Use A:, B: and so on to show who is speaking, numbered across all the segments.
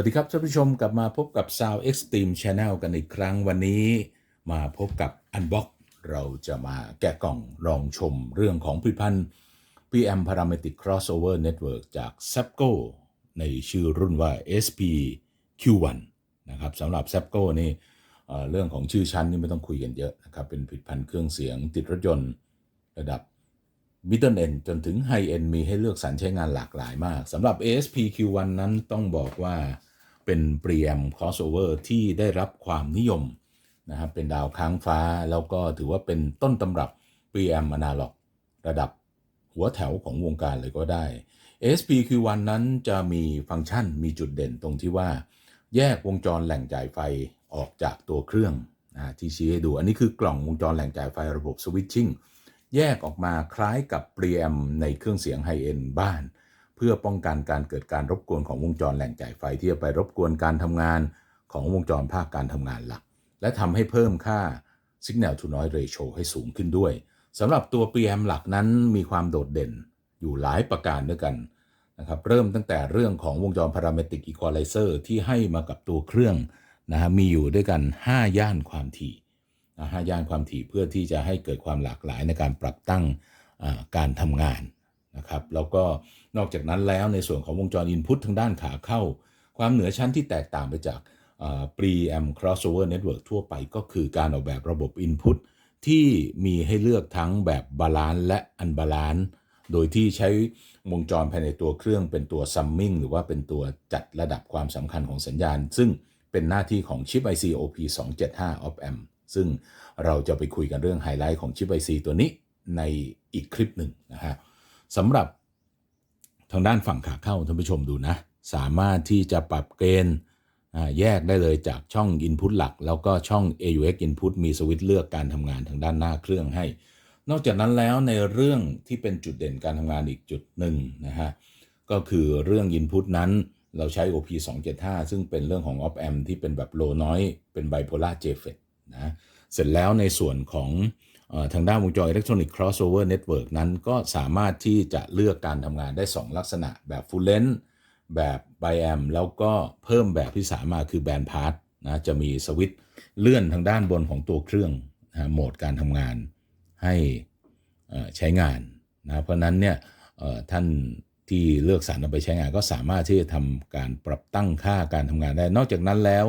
A: วัสดีครับท่านผู้ชมกลับมาพบกับ Sound Extreme Channel กันอีกครั้งวันนี้ มาพบกับ Unbox เราจะมาแกะกล่องลองชมเรื่องของผลิตภัณฑ์ PM Parametric Crossover Network จาก SAPCO ในชื่อรุ่นว่า SPQ1 นะครับสำหรับ SAPCO นี่เรื่องของชื่อชั้นนี่ไม่ต้องคุยกันเยอะนะครับ เป็นผลิตภัณฑ์เครื่องเสียงติดรถยนต์ระดับ Middle End จนถึง High End มีให้เลือกสรรใช้งานหลากหลายมากสำหรับ ASPQ1 นั้นต้องบอกว่า เป็นเปรียม crossover ที่ได้รับความนิยมนะครับเป็นดาวค้างฟ้าแล้วก็ถือว่าเป็นต้นตำรับ preamp analog ระดับหัวแถวของวงการเลยก็ได้ SPQ1 นั้นจะมีฟังก์ชันมีจุดเด่นตรงที่ว่า แยกวงจรแหล่งจ่ายไฟออกจากตัวเครื่องนะที่ชี้ให้ดู อันนี้คือกล่องวงจรแหล่งจ่ายไฟระบบสวิตชิ่งแยกออกมาคล้ายกับเปรียมในเครื่องเสียงไฮเอ็นบ้าน เพื่อป้องกันการเกิดการรบกวนของวงจรแหล่งจ่ายไฟที่จะไปรบกวนการทำงานของวงจรภาคการทำงานหลัก และทำให้เพิ่มค่า Signal to Noise Ratio ให้สูงขึ้นด้วยสำหรับตัว PM หลักนั้นมีความโดดเด่นอยู่หลายประการด้วยกันนะครับเริ่มตั้งแต่เรื่องของวงจร Parametric Equalizer ที่ให้มากับตัวเครื่องนะฮะมีอยู่ด้วยกัน 5 ย่านความถี่นะฮะย่านความถี่เพื่อที่จะให้เกิดความหลากหลายในการปรับตั้งการทำงาน นะครับแล้วก็นอกจากนั้นแล้วในส่วนของวงจร Input ทางด้านขาเข้า ความเหนือชั้นที่แตกต่างไปจาก Preamp Crossover Network ทั่วไปก็คือการออกแบบระบบ Input ที่มีให้เลือกทั้งแบบบาลานซ์และอันบาลานซ์โดยที่ใช้วงจรภายในตัวเครื่องเป็นตัว Summing หรือว่าเป็นตัวจัดระดับความสำคัญของสัญญาณ ซึ่งเป็นหน้าที่ของชิป IC OP275 Op Amp ซึ่งเราจะไปคุยกันเรื่องไฮไลท์ของชิป IC ตัวนี้ในอีกคลิปหนึ่งนะฮะ สำหรับทางด้านฝั่งขาเข้าท่านผู้ชมดูนะ สามารถที่จะปรับเกณฑ์แยกได้เลยจากช่อง Input หลัก แล้วก็ช่อง AUX Input มีสวิตช์เลือกการทำงานทางด้านหน้าเครื่องให้ นอกจากนั้นแล้วในเรื่องที่เป็นจุดเด่นการทำงานอีกจุดหนึ่งนะฮะก็คือเรื่อง Input นั้นเราใช้ OP 275ซึ่งเป็นเรื่องของ Op Amp ที่เป็นแบบ low noise เป็น bipolar JFET นะ เสร็จแล้วในส่วนของ ทางด้านวงจร Electronic Crossover Network นั้นก็สามารถที่จะเลือกการทำงานได้ 2 ลักษณะแบบ Full Length แบบ Biamp แล้วก็เพิ่มแบบที่สามาคือ Band Pass นะจะมีสวิตช์เลื่อนทางด้านบนของตัวเครื่องนะโหมดการทำงานให้ใช้งานนะเพราะนั้นเนี่ยท่านที่เลือกสรรเอาไปใช้งานก็สามารถที่จะทำการปรับตั้งค่าการทำงานได้ นอกจากนั้นแล้ว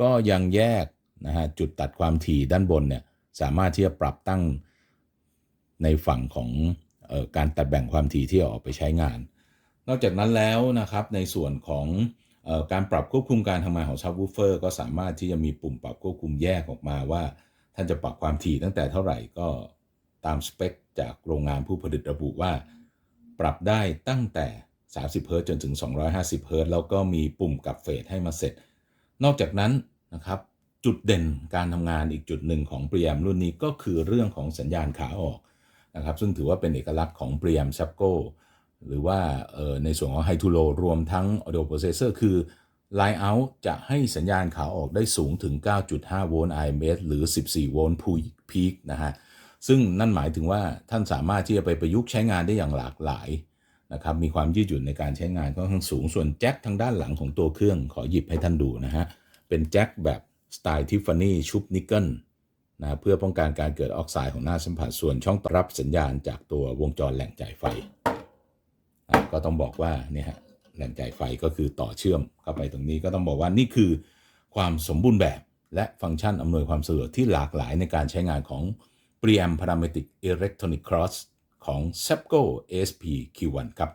A: ก็ยังแยกนะฮะจุดตัดความถี่ด้านบนเนี่ย สามารถที่จะปรับตั้งในฝั่งของออการตัดแบ่งความถี่ที่เอาออกไปใช้งาน นอกจากนั้นแล้วนะครับในส่วนของออการปรับควบคุมการทำงานของซับวูเฟอร์ก็สามารถที่จะมีปุ่มปรับควบคุมแยกออกมาว่า ท่านจะปรับความถี่ตั้งแต่เท่าไหร่ก็ตามสเปคจากโรงงานผู้ผลิตระบุว่า ปรับได้ตั้งแต่ 30เฮิรตซ์จนถึง 250เฮิรตซ์แล้วก็มีปุ่มกลับเฟสให้มาเสร็จ นอกจากนั้นนะครับ จุดเด่นการทำงานอีกจุดหนึ่งของเปรียมรุ่นนี้ก็คือเรื่องของสัญญาณขาออกนะครับซึ่งถือว่าเป็นเอกลักษณ์ของเปรียมซับโกหรือว่าในส่วนของไฮทูโลรวมทั้ง Audio Processor คือ Line Out จะให้สัญญาณขาออกได้สูงถึง 9.5 โวลต์ IMS หรือ 14 โวลต์พีคนะฮะซึ่งนั่นหมายถึงว่าท่านสามารถที่จะไปประยุกต์ใช้งานได้อย่างหลากหลายนะครับมีความยืดหยุ่นในการใช้งานค่อนข้างสูงส่วนแจ็คทางด้านหลังของตัวเครื่องขอหยิบให้ท่านดูนะฮะเป็นแจ็คแบบ สไตล์ทิฟฟานี่ชุบนิกเกิลนะเพื่อป้องกันการเกิดออกไซด์ของหน้าสัมผัสส่วนช่องรับสัญญาณจากตัววงจรแหล่งจ่ายไฟอะก็ต้องบอกว่าเนี่ยฮะแหล่งจ่ายไฟก็คือต่อเชื่อมเข้าไปตรงนี้ก็ต้องบอกว่านี่คือความสมบูรณ์แบบ และฟังก์ชันอำนวยความสะดวกที่หลากหลายในการใช้งานของ Preamp Parametric Electronic Cross ของ SAPCO ASP Q1 ครับ